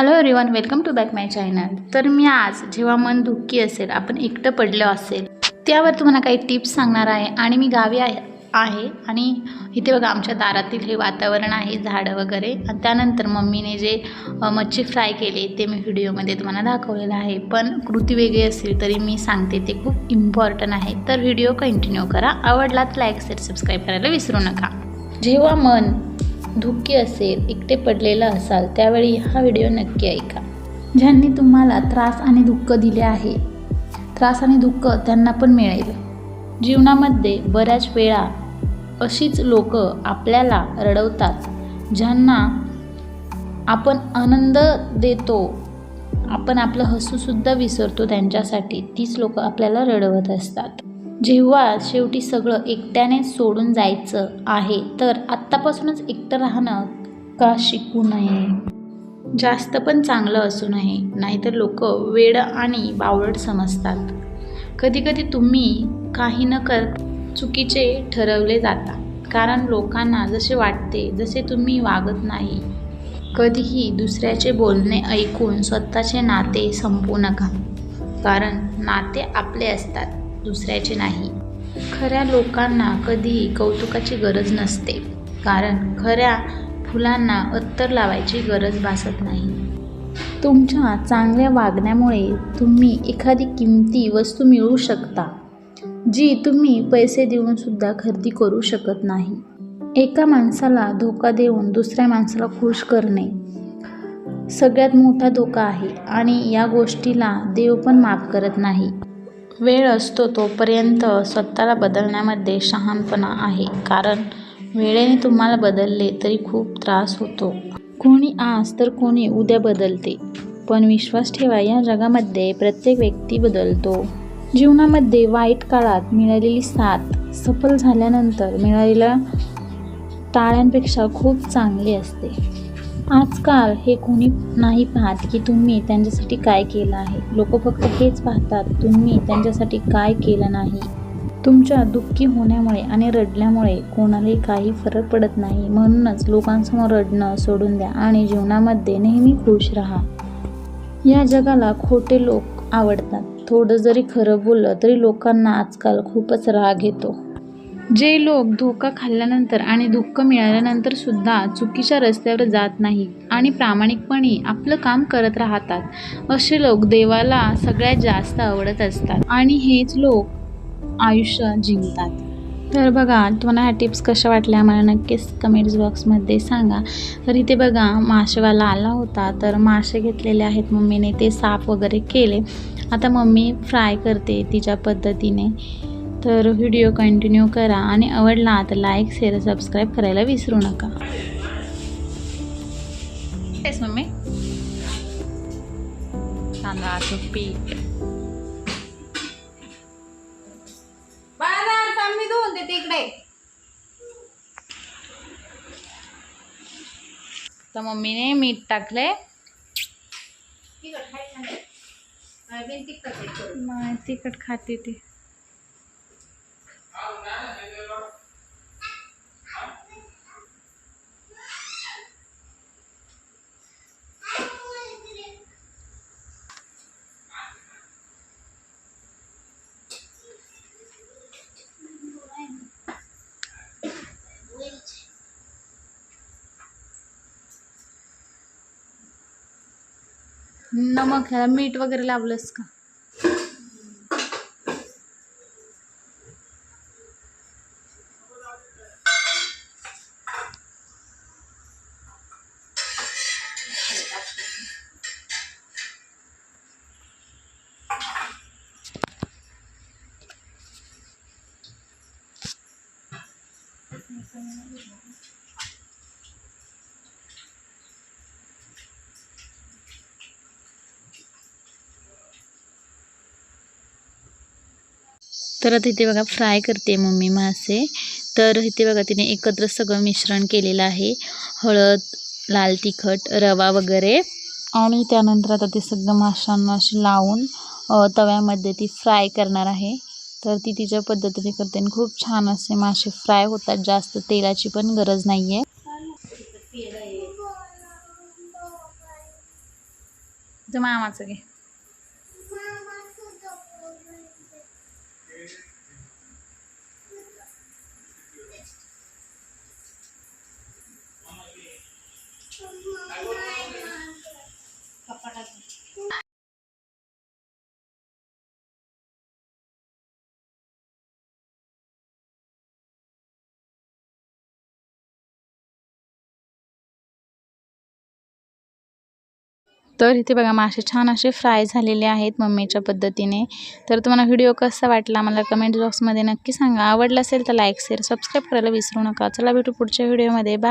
Hello everyone welcome to back my channel तर मी आज जेव्हा मन दुःखी असेल आपण एकटं पडलं असेल त्यावर तुम्हाला काही टिप्स सांगणार आहे आणि मी गावी आहे आणि इथे बघा आमच्या दारातील हे वातावरण आहे झाडं वगैरे. आणि त्यानंतर मम्मीने जे मच्छी फ्राय केले ते मी व्हिडिओमध्ये तुम्हाला दाखवलेलं आहे. पण कृती वेगळी असेल तरी मी सांगते ते खूप इम्पॉर्टंट आहे. तर व्हिडिओ कंटिन्यू करा. आवडला तर लाईक शेअर सबस्क्राईब करायला विसरू नका. जेव्हा मन दुःखी असेल एकटे पडलेला असाल त्यावेळी हा व्हिडिओ नक्की ऐका. ज्यांनी तुम्हाला त्रास आणि दुःख दिले आहे त्रास आणि दुःख त्यांना पण मिळेल. जीवनामध्ये बऱ्याच वेळा अशीच लोक आपल्याला रडवतात ज्यांना आपण आनंद देतो आपण आपलं हसूसुद्धा विसरतो त्यांच्यासाठी तीच लोक आपल्याला रडवत असतात. जेव्हा शेवटी सगळं एकट्याने सोडून जायचं आहे तर आत्तापासूनच एकटं राहणं का शिकू नये? जास्त पण चांगलं असू नये नाहीतर लोक वेड आणि बावळट समजतात. कधीकधी तुम्ही काही न कर चुकीचे ठरवले जाता. कारण लोकांना जसे वाटते जसे तुम्ही वागत नाही. कधीही दुसऱ्याचे बोलणे ऐकून स्वतःचे नाते संपू नका. कारण नाते आपले असतात. दुसऱ्याचे नाही. खऱ्या लोकांना कधीही कौतुकाची गरज नसते. कारण खऱ्या फुलांना अत्तर लावायची गरज भासत नाही. तुमच्या चांगल्या वागण्यामुळे तुम्ही एखादी किमती वस्तू मिळवू शकता जी तुम्ही पैसे देऊन सुद्धा खरेदी करू शकत नाही. एका माणसाला धोका देऊन दुसऱ्या माणसाला खुश करणे सगळ्यात मोठा धोका आहे आणि या गोष्टीला देव पण माफ करत नाही. वेळ असतो तोपर्यंत स्वतःला बदलण्यामध्ये शहाणपणा आहे. कारण वेळेने तुम्हाला बदलले तरी खूप त्रास होतो. कोणी आज तर कोणी उद्या बदलते. पण विश्वास ठेवा या जगामध्ये प्रत्येक व्यक्ती बदलतो. जीवनामध्ये वाईट काळात मिळालेली साथ सफल झाल्यानंतर मिळालेल्या टाळ्यांपेक्षा खूप चांगली असते. आजकाल हे कोणी नाही पाहत की तुम्ही त्यांच्यासाठी काय केलं आहे. लोक फक्त हेच पाहतात तुम्ही त्यांच्यासाठी काय केलं नाही. तुमच्या दुःखी होण्यामुळे आणि रडल्यामुळे कोणालाही काही फरक पडत नाही. म्हणूनच लोकांसमोर रडणं सोडून द्या आणि जीवनामध्ये नेहमी खुश राहा. या जगाला खोटे लोक आवडतात. थोडं जरी खरं बोललं तरी लोकांना आजकाल खूपच राग येतो. जे लोक धोका खाल्ल्यानंतर आणि दुःख मिळाल्यानंतर सुद्धा चुकीच्या रस्त्यावर जात नाहीत आणि प्रामाणिकपणे आपलं काम करत राहतात असे लोक देवाला सगळ्यात जास्त आवडत असतात आणि हेच लोक आयुष्य जिंकतात. तर बघा तुम्हाला ह्या टिप्स कशा वाटल्या मला नक्कीच कमेंट्स बॉक्समध्ये सांगा. तर इथे बघा मासेवाला आला होता तर मासे घेतलेले आहेत मम्मीने ते साफ वगैरे केले. आता मम्मी फ्राय करते तिच्या पद्धतीने. तर व्हिडिओ कंटिन्यू करा आणि आवडला तर लाईक शेअर सबस्क्राईब करायला विसरू नका. तेच मम्मी. तांदळाचं पीठ. बाळा थांब मी धुवून देते इकडे. तर मम्मीने मीठ टाकले. तिखट खाते ती. नमक ह्याला मीठ वगैरे लावलंस का। तर आता इथे बघा फ्राय करते मम्मी मासे. तर इथे बघा तिने एकत्र सगळं मिश्रण केलेलं आहे. हळद लाल तिखट रवा वगैरे. आणि त्यानंतर आता ते सगळं माशांना अशी लावून तव्यामध्ये ती फ्राय करणार आहे. तर ती तिच्या पद्धतीने करते आणि खूप छान असे मासे फ्राय होतात. जास्त तेलाची पण गरज नाही आहे मामाचं घे. तर इथे बघा मासे छान असे फ्राय झालेले आहेत मम्मीच्या पद्धतीने. तर तुम्हाला व्हिडिओ कसा वाटला मला कमेंट बॉक्समध्ये नक्की सांगा. आवडला असेल तर लाईक शेअर सबस्क्राईब करायला विसरू नका. चला भेटू पुढच्या व्हिडिओमध्ये बाय